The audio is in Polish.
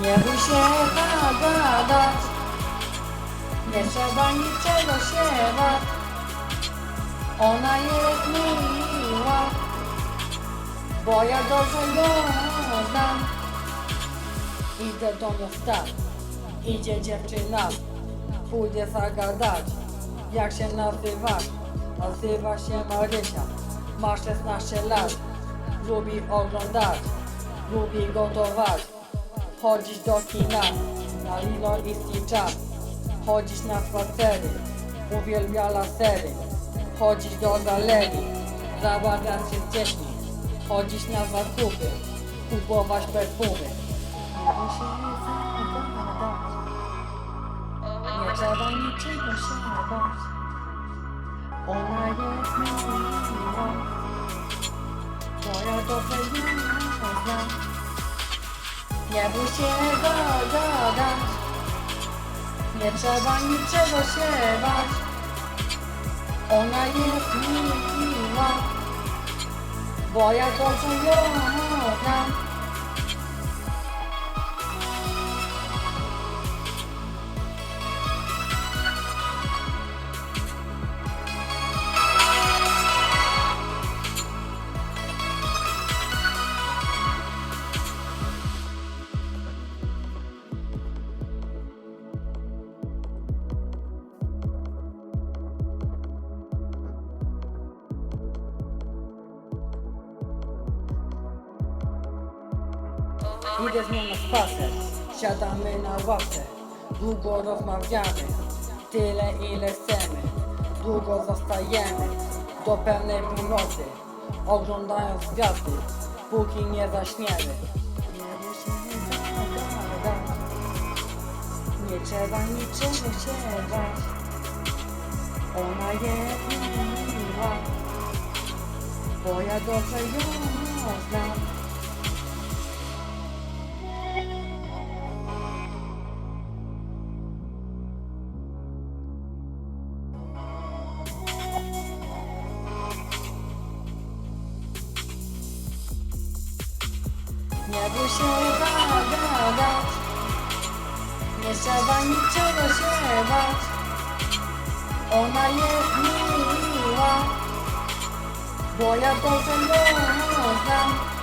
Nie bój się zagadać, nie trzeba niczego się bać. Ona jest miła, bo ja dobrze ją znam. Idę do miasta, idzie dziewczyna, pójdę zagadać. Jak się nazywasz? Nazywa się Marysia, ma 16 lat, lubi oglądać, lubi gotować, chodzić do kina, na Lilo i Stitcha, chodzić na spacery, uwielbia lasery, chodzić do galerii, zabawiać się z dziećmi, chodzić na zakupy, kupować perfumy. Nie trzeba niczego się bać. Ona jest miła, bo ja dobrze ją znam. Nie bój się zagadać, nie trzeba niczego się bać. Ona jest miła, bo ja dobrze ją znam. Idę z nią na spacer, siadamy na ławce, długo rozmawiamy, tyle ile chcemy, długo zostajemy, do pełnej północy, oglądając gwiazdy, póki nie zaśniemy. Nie trzeba niczego się ona jest miła, bo ja dobrze ją znam. Nie bój się zagadać, nie trzeba niczego się bać. Ona jest miła, bo ja dobrze ją znam.